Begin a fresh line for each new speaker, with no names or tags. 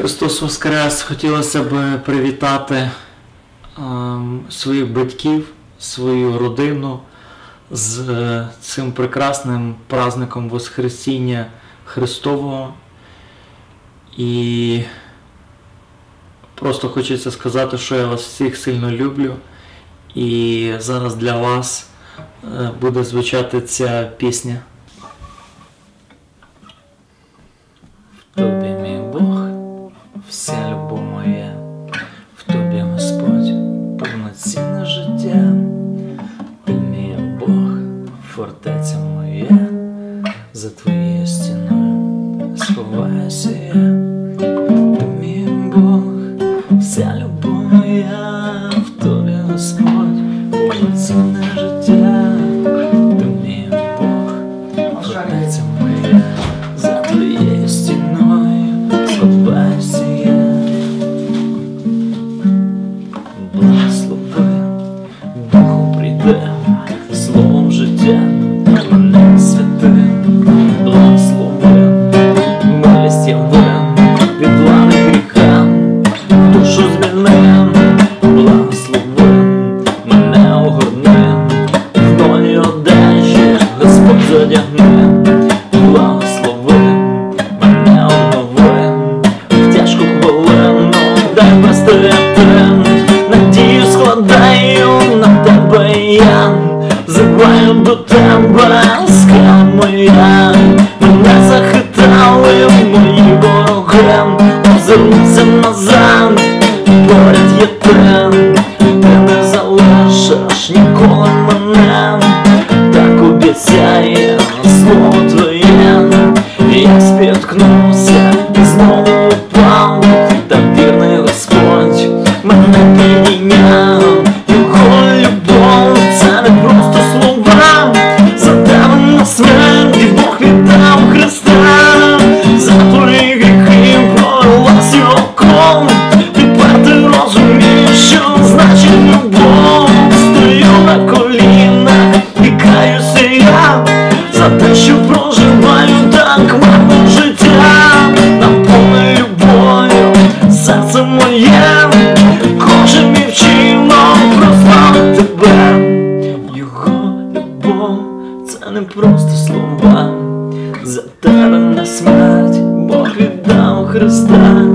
Христос Воскрес! Хотілося б привітати ем, своїх батьків, свою родину з е, цим прекрасним праздником Воскресіння Христового. І просто хочеться сказати, що я вас всіх сильно люблю. І зараз для вас е, буде звучати ця пісня. В тобі, мій Любов моя, в тобі, Господь, повноцінне життя. Ти мій Бог, фортеця моя, за твоєю стіною сховаюся я. Ти мій Бог, вся любов моя, в тобі, Господь, повноцінне життя. Ти мій Бог, фортеця моя, складаю на тебе я, взиваю до тебе, ласка моя, мене захитали мої вороги, озирнуться назад, поряд є ти, ти не залишиш ніколи мене, так обіцяє слово це не просто слова, за тебе на смерть Бог віддав Христа,